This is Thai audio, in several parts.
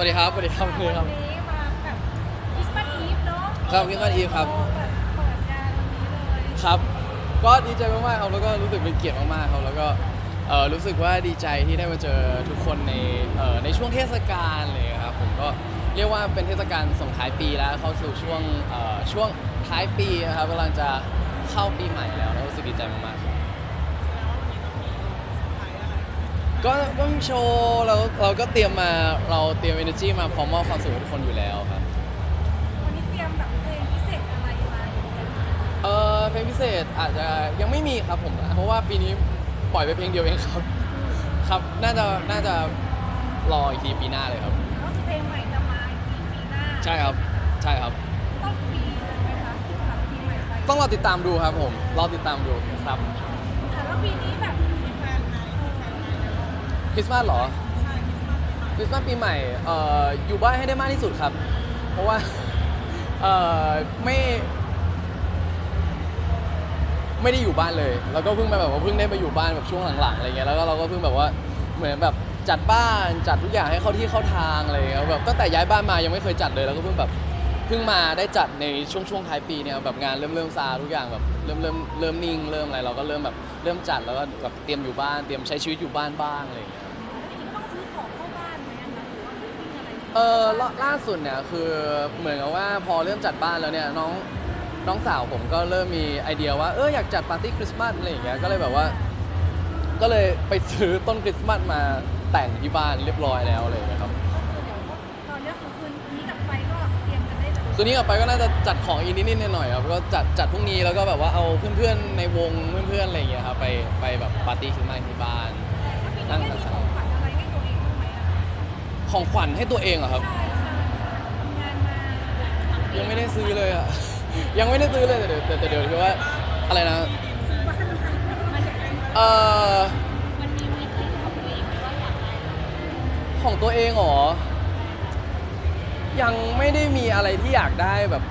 วัสดีครับสวัสดีครับสวัสดีครับ วันนี้มาแบบคริสต์มาสอีฟเนาะครับ Christmas Eve ครับ เปิดเปิดงานวันนี้เลยครับ ก็ดีใจมากๆครับแล้วก็รู้สึกเป็นเกียรติมากๆครับแล้วก็เอ่อรู้สึกว่าดีใจที่ได้มาเจอทุกคนในเอ่อในช่วงเทศกาลเลยครับผมก็เรียกว่าเป็นเทศกาลส่งท้ายปีแล้วเข้าสู่ช่วงเอ่อช่วงท้ายปีนะครับกำลังจะเข้าปีใหม่แล้วแล้วรู้สึกดีใจมากๆครับ ก็ก็มีโชว์เราเราก็เตรียมมาเราเตรียม energy มาพร้อมมอบความสุขให้ทุกคนอยู่แล้วครับ วันนี้เตรียมแบบเพลงพิเศษอะไรมาอีกไหมคะเออเพลงพิเศษอาจจะยังไม่มีครับผม เพราะว่าปีนี้ปล่อยไปเพลงเดียวเองครับ ครับ น่าจะน่าจะรออีกทีปีหน้าเลยครับ ก็คือเพลงใหม่จะมาอีกทีปีหน้าใช่ครับ ใช่ครับ ต้นปีเลยไหมคะหลังปีใหม่ไปต้องรอติดตามดูครับผม รอติดตามดูครับ แต่ว่าปีนี้แบบมีแฟนไหม คริสต์มาสเหรอคริสต์มาสปีใหม่คริสต์มาสปีใหม่เอ่ออยู่บ้านให้ได้มากที่สุดครับ เพราะว่าเอ่อไม่ไม่ได้อยู่บ้านเลย แล้วก็เพิ่งมาแบบว่าเพิ่งได้มาอยู่บ้านแบบช่วงหลังๆอะไรเงี้ย แล้วก็เราก็เพิ่งแบบว่าเหมือนแบบจัดบ้านจัดทุกอย่างให้เข้าที่เข้าทางอะไรเงี้ยแบบตั้งแต่ย้ายบ้านมายังไม่เคยจัดเลย แล้วก็เพิ่งแบบเพิ่งมาได้จัดในช่วงช่วงท้ายปีเนี่ยแบบงานเริ่มเริ่มซาทุกอย่างแบบเริ่มเริ่มเริ่มนิ่งเริ่มอะไรเราก็เริ่มแบบเริ่มจัดแล้วก็แบบเตรียมอยู่บ้านเตรียมใช้ชีวิตอยู่บ้านบ้างอะไรเงี้ย เออล่าล่าสุดเนี่ยคือเหมือนกับว่าพอเริ่มจัดบ้านแล้วเนี่ยน้องน้องสาวผมก็เริ่มมีไอเดียว่าเอออยากจัดปาร์ตี้คริสต์มาสอะไรอย่างเงี้ยก็เลยแบบว่า ก็เลยไปซื้อต้นคริสต์มาสมาแต่งที่บ้านเรียบร้อยแล้วอะไรอย่างเงี้ยครับก็คือเดี๋ยวตอนนี้คือคืนนี้กลับไปก็เตรียมกันได้เลยคืนนี้กลับไปก็น่าจะจัดของอีกนิดๆหน่อยๆครับก็จัดจัดพรุ่งนี้แล้วก็แบบว่าเอาเพื่อนๆในวงเพื่อนๆอะไรอย่างเงี้ยครับไปไปแบบปาร์ตี้คริสต์มาสที่บ้านแล้วปีนี้ได้มีข ของขวัญให้ตัวเองเหรอครับใช่ใช่ทำงานมายังไม่ได้ซื้อเลยอะ ยังไม่ได้ซื้อเลยแต่เดี๋ยวแต่แต่เดี๋ยวคือว่าอะไรนะซื้อบ้านมันจะเป็นเอ่อมันมีไว้ให้ของตัวเองไหมว่าอยากได้อะไรของตัวเองเหรอ ยังไม่ได้มีอะไรที่อยากได้แบบ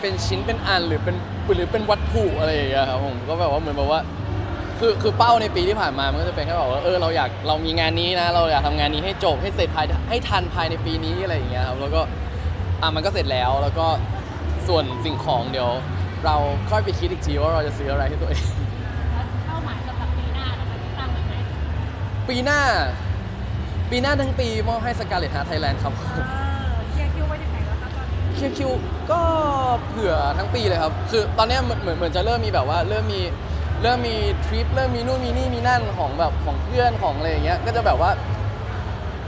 เป็นชิ้นเป็นอันหรือเป็นหรือเป็นวัตถุอะไรอย่างเงี้ยครับผมก็แบบว่าเหมือนแบบว่า คือคือเป้าในปีที่ผ่านมา มันก็จะเป็นแค่แบบว่าเออเราอยากเรามีงานนี้นะ เราอยากทำงานนี้ให้จบให้เสร็จภายให้ทันภายในปีนี้อะไรอย่างเงี้ยครับแล้วก็อะมันก็เสร็จแล้วแล้วก็ส่วนสิ่งของเดี๋ยว เราค่อยไปคิดอีกทีว่าเราจะซื้ออะไรให้ตัวเอง แล้วเป้าหมายสำหรับปีหน้านะคะที่ตั้งไว้ไหมปีหน้า ปีหน้าทั้งปีมอบให้สกาเลตฮาร์ไทยแลนด์ครับเออเคลียร์คิวไว้ถึงไหนแล้วคะตอนนี้คิวคิวก็เผื่อทั้งปีเลยครับ คือตอนเนี้ยเหมือนเหมือนเหมือนจะเริ่มมีแบบว่าเริ่มมี เริ่มมีทริปเริ่มมีนู่นมีนี่มีนั่นของแบบของเพื่อนของอะไรอย่างเงี้ยก็จะแบบว่า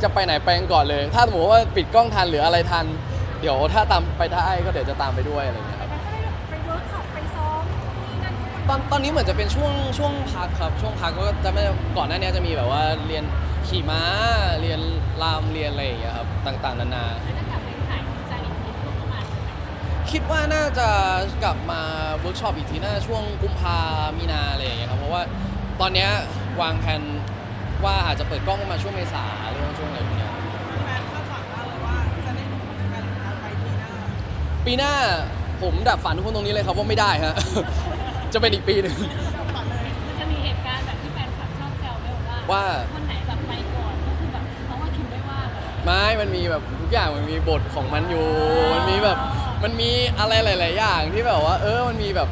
จะไปไหนไปกันก่อนเลย ถ้าสมมติว่าปิดกล้องทันหรืออะไรทัน เดี๋ยวถ้าตามไปได้ก็เดี๋ยวจะตามไปด้วยอะไรอย่างเงี้ยครับมันก็ได้ไปเวิร์กช็อปไปซ้อมนี่นั่นนู่นตอนตอนนี้เหมือนจะเป็นช่วงช่วงพักครับ ช่วงพักก็จะไม่ก่อนหน้านี้จะมีแบบว่าเรียนขี่ม้าเรียนรำเรียนอะไรอย่างเงี้ยครับต่างๆ นานาแล้วจ คิดว่าน่าจะกลับมาเวิร์กช็อปอีกทีน่าจะช่วงกุมภามีนาอะไรอย่างเงี้ยครับเพราะว่าตอนเนี้ยวางแผนว่าอาจจะเปิดกล้องประมาณช่วงเมษาหรือว่าช่วงอะไรพวกเนี้ยแฟนคาดหวังมากเลยว่าจะได้ดูผลงานของเราไปปีหน้าปีหน้าผมดับฝันทุกคนตรงนี้เลยครับว่าไม่ได้ฮะ จะเป็นอีกปีหนึ่งมันจะมีเหตุการณ์แบบที่แฟนคลับชอบแซวไหมว่าว่า คนไหนแบบไปก่อนก็คือแบบเพราะว่าคิวไม่ว่างอะไม้มันมีแบบทุกอย่างมันมีบทของมันอยู่ มันมีแบบ มันมีอะไรหลาย ๆ อย่างที่แบบว่า เออมันมีแบบ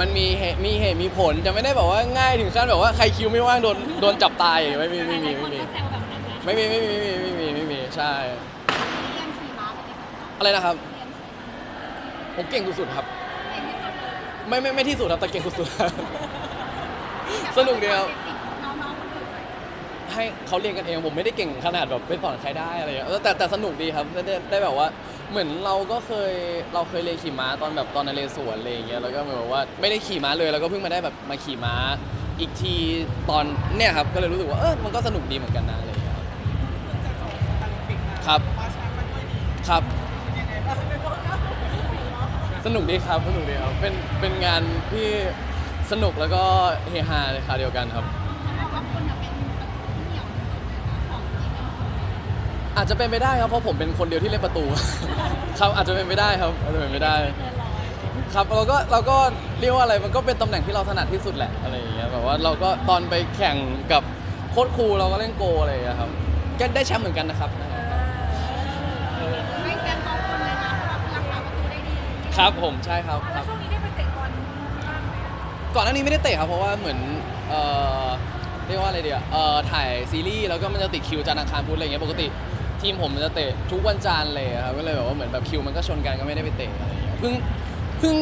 มันมีเหตุมีเหตุมีผลจะไม่ได้แบบว่าง่ายถึงขั้นแบบว่าใครคิวไม่ว่างโดนโดนจับตายไม่มีไม่มีไม่มีหลายๆคนก็แซวแบบนั้นนะไม่มีไม่มีไม่มีไม่มีไม่มีใช่ เรียนขี่ม้าไปเลยค่ะอะไรนะครับ เรียนขี่ม้าผมเก่งสุดๆครับเรียนที่สุดเลยไม่ไม่ไม่ที่สุดครับแต่เก่งสุดๆสนุกดีครับ น้องๆคนอื่นไหมให้เขาเรียนกันเองผมไม่ได้เก่งขนาดแบบไปสอนใครได้อะไรอย่างเงี้ยแต่แต่สนุกดีครับได้ได้ได้แบบว่า เหมือนเราก็เคยเราเคยเรียนขี่ม้าตอนแบบตอนนเรศวรอะไรอย่างเงี้ยแล้วก็เหมือนแบบว่าไม่ได้ขี่ม้าเลยแล้วก็เพิ่งมาได้แบบมาขี่ม้า อีกทีตอนเนี่ยครับก็เลยรู้สึกว่าเออมันก็สนุกดีเหมือนกันนะอะไรอย่างเงี้ยครับเพิ่งจะจบสตาร์ลิมปิกมาครับคว้าแชมป์มาด้วยดีครับเป็นยังไงบ้างไม่บอกนะสนุกดีครับสนุกดีครับเป็นเป็นงานที่สนุกแล้วก็เฮฮาในคราวเดียวกันครับ อาจจะเป็นไปได้ครับเพราะผมเป็นคนเดียวที่เล่นประตู ครับอาจจะเป็นไปได้ครับอาจจะเป็นไปได้ ครับเราก็เราก็เรียกว่าอะไรมันก็เป็นตำแหน่งที่เราถนัดที่สุดแหละอะไรอย่างเงี้ยแบบว่าเราก็ตอนไปแข่งกับโค้ชครูเราก็เล่นโกอะไรอย่างเงี้ยครับก็ได้แชมป์เหมือนกันนะครับ ไม่แซงเขาคนเลยนะเพราะว่ารักษาประตูได้ดีครับผมใช่ครับแล้วช่วงนี้ได้ไปเตะบอลก่อนหน้านี้ไม่ได้เตะครับเพราะว่าเหมือนเออเรียกว่าอะไรเดียวเออถ่ายซีรีส์แล้วก็มันจะติดคิวจานอังคารพูดอะไรเงี้ยปกติ ทีมผมมันจะเตะทุกวันจันทร์เลยครับก็เลยแบบว่าเหมือนแบบคิวมันก็ชนกันก็ไม่ได้ไปเตะอะไรอย่างเงี้ยเพิ่งเพิ่ง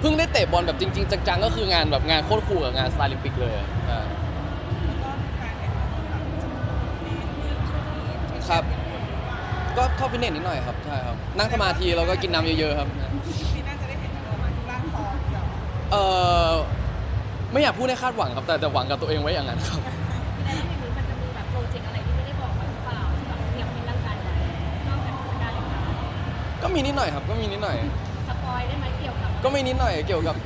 เพิ่งได้เตะบอลแบบจริง ๆ จังๆก็คืองานแบบงานโคตรคู่กับงานสตาร์ลิมปิกเลยใช่แล้วก็กาครับ ก็เข้าฟิตเนสนิดหน่อยครับใช่ครับนั่งสมาธิแล้วก็กินน้ำเยอะๆครับปีหน่าจะได้เห็นเรามาที่ร่างทองเดี๋ยวเออไม่อยากพูดให้คาดหวังครับแต่แต่หวังกับตัวเองไว้อย่างนั้นครับ มีนิดหน่อยครับก็มีนิดหน่อย สปอยได้ไหมเกี่ยวกับก็มีนิดหน่อยเกี่ยวกับ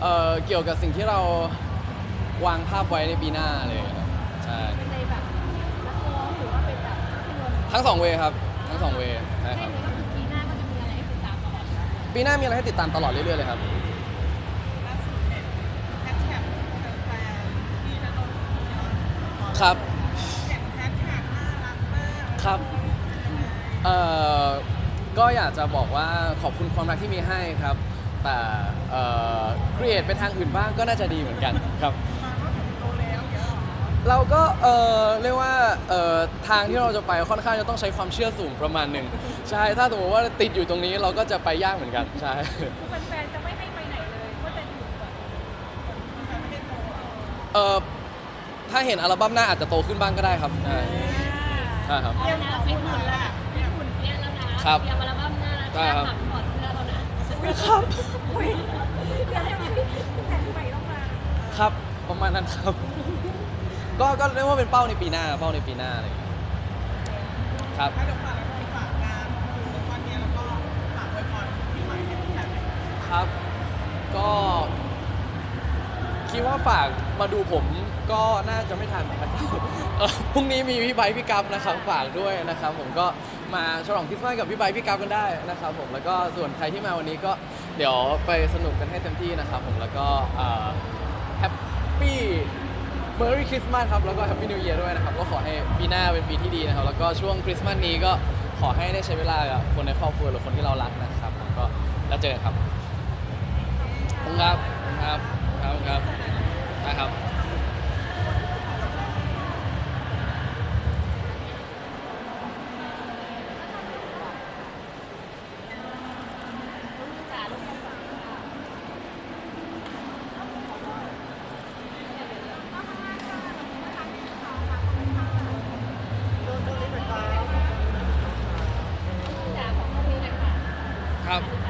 เอ่อเกี่ยวกับสิ่งที่เราวางภาพไว้ในปีหน้าเลยครับใช่เป็นในแบบนักร้องหรือว่าเป็นแบบภาพยนตร์ทั้งสองเวย์ครับทั้งสองเวย์ใช่คใช่รับไหมก็คือปีหน้าก็จะมีอะไรให้ติดตามตลอดปีหน้ามีอะไรให้ติดตามตลอดเรื่อยๆเลยครับ ล่าสุดเห็นแฮชแท็กแฟนๆที่นันนนท์ครับ เขียนแฮชแท็กน่ารักมากครับ เอ่อ ก็อยากจะบอกว่าขอบคุณความรักที่มีให้ครับ แต่เอ่อครีเอทไปทางอื่นบ้างก็น่าจะดีเหมือนกันครับมาว่าผมโตแล้วเยอะเหรอเราก็เออเรียกว่าเออทางที่เราจะไปค่อนข้างจะต้องใช้ความเชื่อสูงประมาณหนึ่งใช่ถ้าสมมติว่าติดอยู่ตรงนี้เราก็จะไปยากเหมือนกันใช่ แฟนๆจะไม่ให้ไปไหนเลยก็จะอยู่แบบแฟนไม่ได้โตเหรอเออถ้าเห็นอัลบั้มหน้าอาจจะโตขึ้นบ้างก็ได้ครับใช่ใช่ครับ เอาแล้วนะฟิตหุ่นแล้วนะ ครับเตรียมอัลบั้มหน้าแล้วได้ครับหลังถอดเสื้อแล้วนะครับ อุ้ยเดี๋ยวให้แฟนใหม่ต้องมาครับประมาณนั้นครับ ก็ก็เรียกว่าเป็นเป้าในปีหน้าเป้าในปีหน้าอะไรอย่างเงี้ยครับถ้าเดี๋ยวฝากแล้วก็ฝากงานคือวันนี้แล้วก็ฝากไว้พรปีใหม่ให้ทุกท่านเลยครับ ก็ คิดว่าฝากมาดูผมก็น่าจะไม่ทันนะครับเอ่อพรุ่งนี้มีพี่ไบร์ทพี่กัฟนะครับฝากด้วยนะครับ ผมก็ มาฉลองคริสต์มาสกับพี่ไบร์พี่กัฟกันได้นะครับผมแล้วก็ส่วนใครที่มาวันนี้ก็เดี๋ยวไปสนุกกันให้เต็มที่นะครับผมแล้วก็แฮปปี้เมอรี่คริสต์มาสครับแล้วก็แฮปปี้นิวเยียร์ด้วยนะครับก็ขอให้ปีหน้าเป็นปีที่ดีนะครับแล้วก็ช่วงคริสต์มาสนี้ก็ขอให้ได้ใช้เวลากับคนในครอบครัวหรือคนที่เรารักนะครับก็แล้วเจอกันครับขอบคุณครับขอบคุณครับครับขอบคุณครับนะครับ ครับ